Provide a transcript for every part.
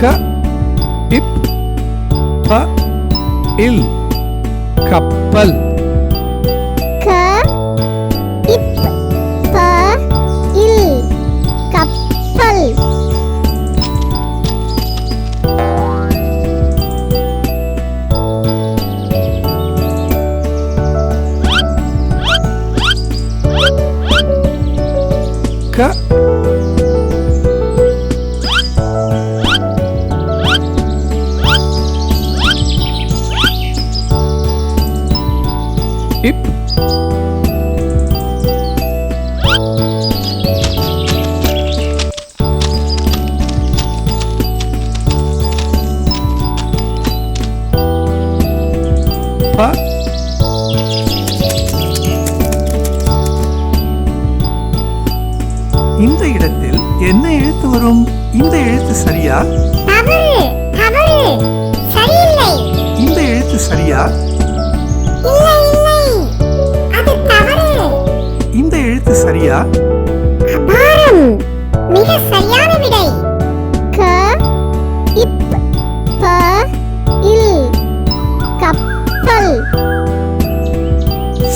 க இப் ப இல் கப்பல் ப இந்த இடத்தில் என்ன எழுத்து வரும்? இந்த எழுத்து சரியா? இந்த எழுத்து சரியா?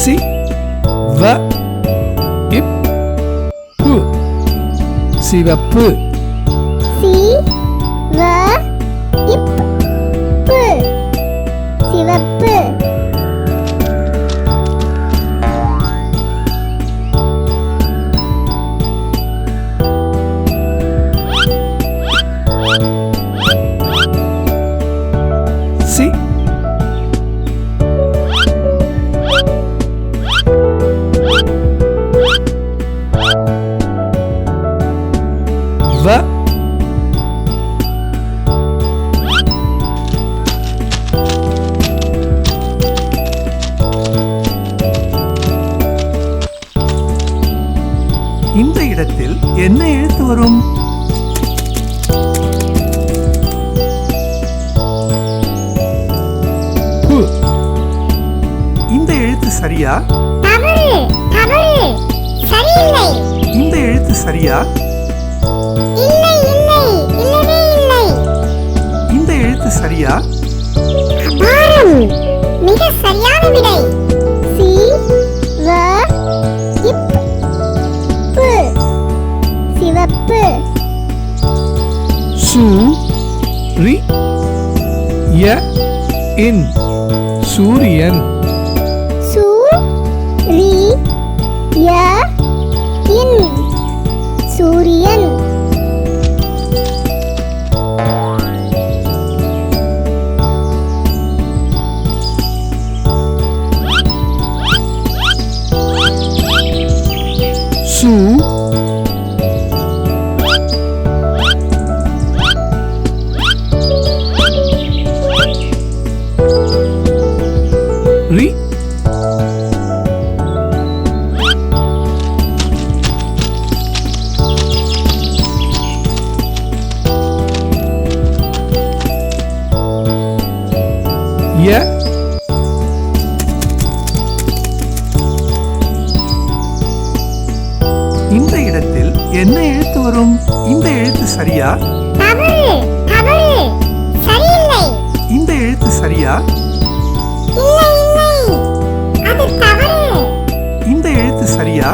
சி வ இப் பு சிவப்பு சி இந்த இடத்தில் என்ன எழுத்து வரும்? இந்த எழுத்து சரியா? இந்த எழுத்து சரியா? இந்த எழுத்து சரியா? மிக சரியான ரி ய இன். சூரியன். சு ரி ய இன் சூரியன். சு ய இந்த இடத்தில் என்ன எழுத்து வரும்? இந்த எழுத்து சரியா? இந்த எழுத்து சரியா? இந்த எழுத்து சரியா?